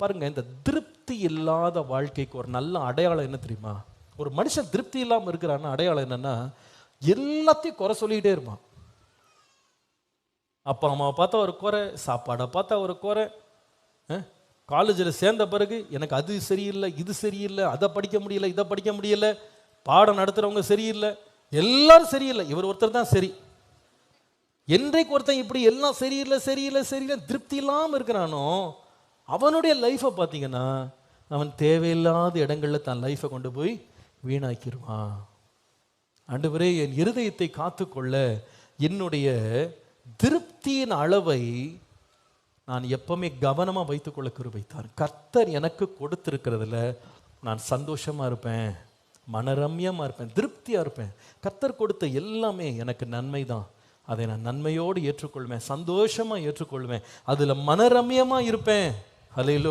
பாருங்க இந்த திருப்தி இல்லாத வாழ்க்கைக்கு ஒரு நல்ல அடையாளம் என்ன தெரியுமா? ஒரு மனுஷன் திருப்தி இல்லாமல் இருக்கிறான்னா அடையாளம் என்னன்னா எல்லாத்தையும் குறை சொல்லிக்கிட்டே இருப்பான். அப்பா அம்மாவை பார்த்தா ஒரு குறை சாப்பாடை பார்த்தா ஒரு குறை காலேஜில் சேர்ந்த பிறகு எனக்கு அது சரியில்லை இது சரியில்லை அதை படிக்க முடியல இதை படிக்க முடியல பாடம் நடத்துகிறவங்க சரியில்லை எல்லாரும் சரியில்லை. இவர் ஒருத்தர் தான் சரி. என்றைக்கு ஒருத்தன் இப்படி எல்லாம் சரியில்லை சரியில்லை சரியில்லை திருப்தி இல்லாமல் இருக்கிறானோ அவனுடைய லைஃப்பை பார்த்தீங்கன்னா அவன் தேவையில்லாத இடங்களில் தன் லைஃப்பை கொண்டு போய் வீணாக்கிடுவான் ஆண்டவரே என் இருதயத்தை காத்துக்கொள்ள என்னுடைய திருப்தியின் அளவை நான் எப்பவுமே கவனமாக வைத்துக்கொள்ள கிருபைத்தார். கர்த்தர் எனக்கு கொடுத்துருக்கிறதுல நான் சந்தோஷமாக இருப்பேன் மனரம்யமாக இருப்பேன் திருப்தியாக இருப்பேன். கர்த்தர் கொடுத்த எல்லாமே எனக்கு நன்மை தான் அதை நான் நன்மையோடு ஏற்றுக்கொள்வேன் சந்தோஷமாக ஏற்றுக்கொள்வேன். அதில் மனரம்யமாக இருப்பேன். Hallelujah.